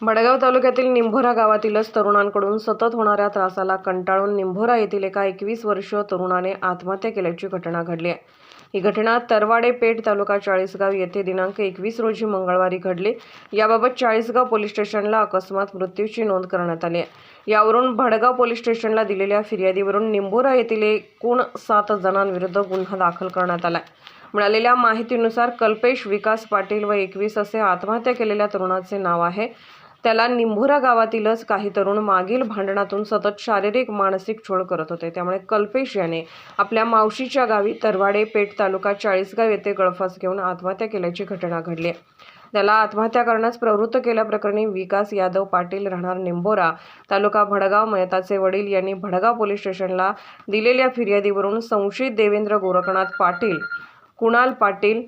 भडगाव तालुक्यातील निंभोरा गावातीलच तरुणांकडून सतत होणाऱ्या त्रासाला कंटाळून निंभोरा येथील एका एकवीस वर्षीय तरुणाने आत्महत्या केल्याची घटना घडली आहे. ही घटना तरवाडे पेठ तालुका चाळीसगाव येथे दिनांक एकवीस रोजी मंगळवारी घडली. याबाबत चाळीसगाव पोलीस स्टेशनला अकस्मात मृत्यूची नोंद करण्यात आली आहे. यावरून भडगाव पोलीस स्टेशनला दिलेल्या फिर्यादीवरून निंभोरा येथील एकूण सात जणांविरुद्ध गुन्हा दाखल करण्यात आला आहे. मिळालेल्या माहितीनुसार कल्पेश विकास पाटील व एकवीस असे आत्महत्या केलेल्या तरुणाचे नाव आहे. त्याला निंभोरा गावातीलच काही तरुण मागील भांडणातून सतत शारीरिक मानसिक छळ करत होते. त्यामुळे कल्पेश याने आपल्या मावशीच्या गावी तरवाडे पेठ तालुका चाळीसगाव येथे गळफास घेऊन आत्महत्या केल्याची घटना घडली. आहे त्याला आत्महत्या करण्यास प्रवृत्त केल्याप्रकरणी विकास यादव पाटील राहणार निंभोरा तालुका भडगाव मयताचे वडील यांनी भडगाव पोलीस स्टेशनला दिलेल्या फिर्यादीवरून संशयित देवेंद्र गोरखनाथ पाटील कुणाल पाटील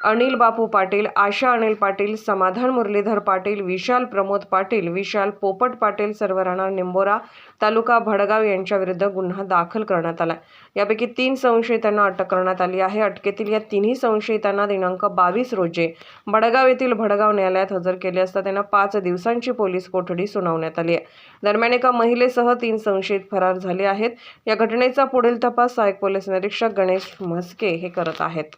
अनिल बापू पाटील आशा अनिल पाटील समाधान मुरलीधर पाटील विशाल प्रमोद पाटील विशाल पोपट पाटील सर्व राहणार निंबोरा तालुका भडगाव यांच्या विरुद्ध गुन्हा दाखल करण्यात आला यापैकी तीन संशयितांना अटक करण्यात आली आहे. अटकेतील या तिन्ही संशयितांना दिनांक बावीस रोजी भडगाव येथील भडगाव न्यायालयात हजर केले असता त्यांना पाच दिवसांची पोलीस कोठडी सुनावण्यात आली आहे. दरम्यान एका महिलेसह तीन संशयित फरार झाले आहेत. या घटनेचा पुढील तपास सहाय्यक पोलीस निरीक्षक गणेश म्हस्के हे करत आहेत.